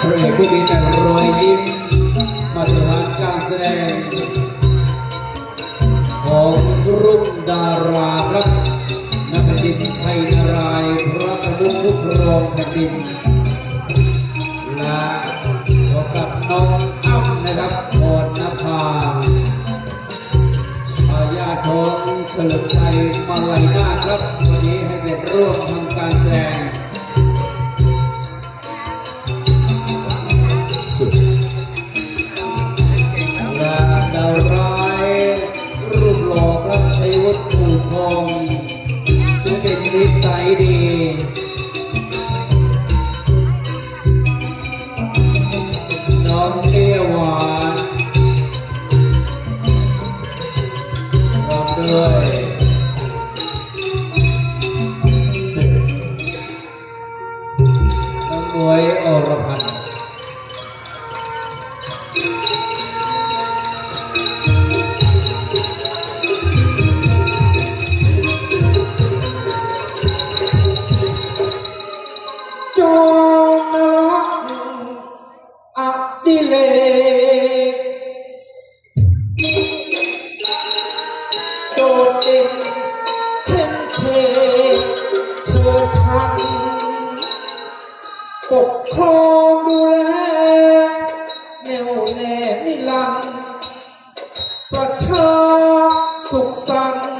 พระเอกผู้มีแต่รอยยิ้มมาตรฐานการแสดง ของรุ่งดาราครับนักดินชัยนารายพระประมุขผู้ครองแผ่นดินและพบกับน้องอ้ำนะครับโอนนภาอาญาของเฉลิมชัยมาลัยนาครับวันนี้ให้เป็นร่วมทำการแสดง นนิสัยดี น้องเปรี้ยวหวานพร้อมด้วยน้องบวยอรพันธ์ จงรักอดิเลกโดดเด่นเช่นเชเชิดชันปกครองดูแลแนวแน่นิรันประชาสุขสันต์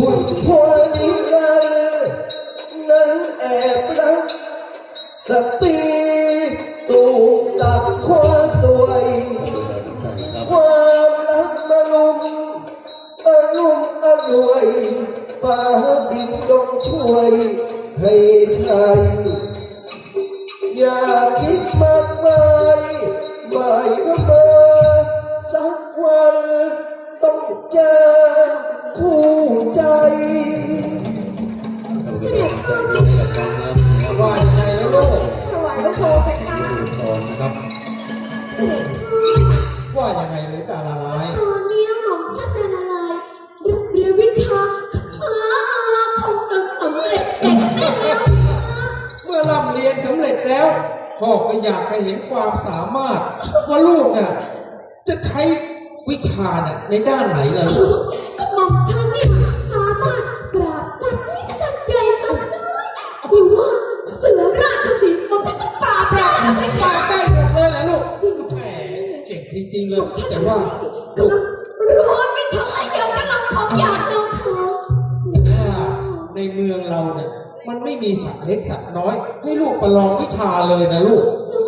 คุณพลนิรันดร์นั้นแอบรักสตรีสูงสักความสวย ความรักมาลุมอรุมอรวยฟ้าดินจงช่วยให้ใช่อย่าคิดมากมายไม่ละเมอ ครับเสด็จพ่อว่ายังไงหรือดาราร้ายตอนนี้หม่อมชันดานาลายรับเรียนวิชาคาถาอาคมจนสำเร็จเสร็จแล้วเมื่อร่ำเรียนสำเร็จแล้วพ่อก็อยากจะเห็นความสามารถว่าลูกน่ะจะใช้วิชาน่ะในด้านไหนล่ะลูก ก่งจริงๆเลยแต่ว่ากำลังร้อนวิชาเดียวกำลังของอยากลองของเสด็จว่าพ่อในเมืองเราเนี่ยมันไม่มีสัตว์เล็กสัตว์น้อย ให้ลูกประลองวิชาเลยนะลูกแล้ว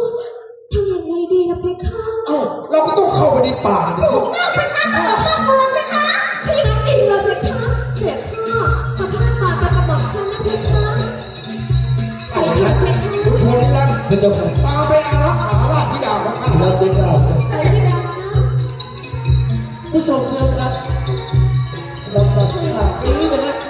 ทำยังไงดีล่ะเพคะเอ้าเราก็ต้องเข้าไปในป่าดิลูกไปคะต่อข้ามมาเพคะพี่นักดีเลยเพคะเสด็จพ่อประพาสมาประกระบอกฉันนะเพคะไปเอาเถิละดเพคะคุณพลนิรันดร์จะจะตามไปอารักขาราชธิดาของข้ารับได้ได้สวัสดีครับ ผู้ชมเพื่อนครับเรามาฉากนี้นะครับ